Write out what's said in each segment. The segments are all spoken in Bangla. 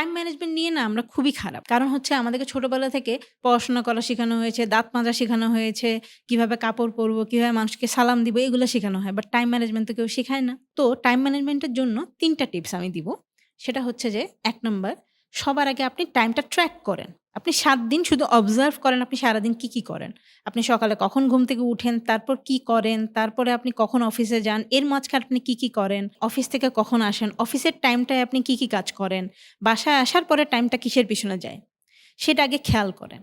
টাইম ম্যানেজমেন্ট নিয়ে না আমরা খুবই খারাপ। কারণ হচ্ছে আমাদেরকে ছোটবেলা থেকে পড়াশোনা করা শেখানো হয়েছে, দাঁত মাজা শেখানো হয়েছে, কীভাবে কাপড় পরবো, কীভাবে মানুষকে সালাম দিব এগুলো শেখানো হয়। বাট টাইম ম্যানেজমেন্ট তো কেউ শেখায় না। তো টাইম ম্যানেজমেন্টের জন্য তিনটা টিপস আমি দিব। সেটা হচ্ছে যে এক নম্বর সবার আগে আপনি টাইমটা ট্র্যাক করেন। আপনি সাত দিন শুধু অবজার্ভ করেন আপনি সারাদিন কি, কি করেন। আপনি সকালে কখন ঘুম থেকে উঠেন, তারপর কি করেন, তারপরে আপনি কখন অফিসে যান, এর মাঝখানে আপনি কি, কি করেন, অফিস থেকে কখন আসেন, অফিসের টাইমটায় আপনি কি, কি কাজ করেন, বাসায় আসার পরে টাইমটা কিসের পিছনে যায়, সেটা আগে খেয়াল করেন।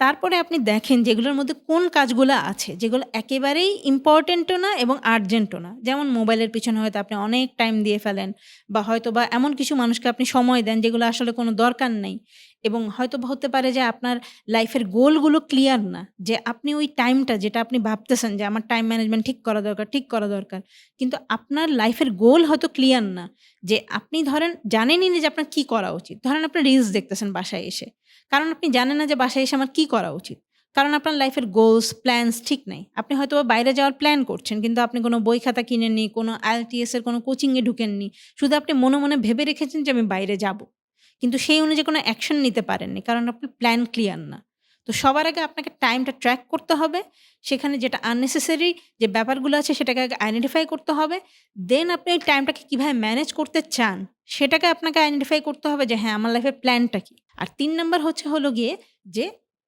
তারপরে আপনি দেখেন যেগুলোর মধ্যে কোন কাজগুলো আছে, যেগুলো একেবারেই ইম্পর্টেন্টও না এবং আর্জেন্টও না। যেমন মোবাইলের পিছনে হয়তো আপনি অনেক টাইম দিয়ে ফেলেন বা হয়তো বা এমন কিছু মানুষকে আপনি সময় দেন যেগুলো আসলে কোনো দরকার নেই এবং হয়তো হতে পারে যে আপনার লাইফের গোলগুলো ক্লিয়ার না। যে আপনি ওই টাইমটা যেটা আপনি ভাবতেছেন যে আমার টাইম ম্যানেজমেন্ট ঠিক করা দরকার, ঠিক করা দরকার। কিন্তু আপনার লাইফের গোল হয়তো ক্লিয়ার না। যে আপনি ধরেন জানেনই না যে আপনার কি করা উচিত। ধরেন আপনি রিলস দেখতেছেন বাসায় এসে। কারণ আপনি জানেন না যে বাসায় এসে আমার কি করা উচিত। কারণ আপনার লাইফের গোলস, প্ল্যানস ঠিক নেই আপনি হয়তোবা বাইরে যাওয়ার প্ল্যান করছেন কিন্তু আপনি কোনো বই খাতা কিনেননি, কোনো এর কোনো কোচিংয়ে ঢুকেননি। শুধু আপনি মনে, মনে ভেবে রেখেছেন যে আমি বাইরে যাব। কিন্তু সেই অনুযায়ী কোনো অ্যাকশন নিতে পারেননি। কারণ আপনার প্ল্যান ক্লিয়ার না। তো সবার আগে আপনাকে টাইমটা ট্র্যাক করতে হবে। সেখানে যেটা আননেসেসারি যে ব্যাপারগুলো আছে সেটাকে আগে আইডেন্টিফাই করতে হবে। দেন আপনি ওই টাইমটাকে কীভাবে ম্যানেজ করতে চান, সেটাকে আপনাকে আইডেন্টিফাই করতে হবে যে হ্যাঁ, আমার লাইফের প্ল্যানটা কি। আর তিন নাম্বার হচ্ছে হলো গিয়ে যে,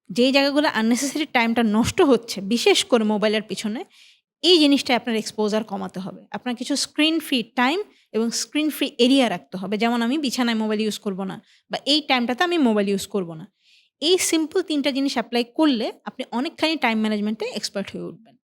যেই জায়গাগুলো আননেসেসারি টাইমটা নষ্ট হচ্ছে, বিশেষ করে মোবাইলের পিছনে, এই জিনিসটা আপনার এক্সপোজার কমাতে হবে। আপনার কিছু স্ক্রিন ফ্রি টাইম এবং স্ক্রিন ফ্রি এরিয়া রাখতে হবে। যেমন আমি বিছানায় মোবাইল ইউজ করব না বা এই টাইমটাতে আমি মোবাইল ইউজ করব না। এই সিম্পল তিনটা জিনিস অ্যাপ্লাই করলে আপনি অনেকখানি টাইম ম্যানেজমেন্টে এক্সপার্ট হয়ে উঠবেন।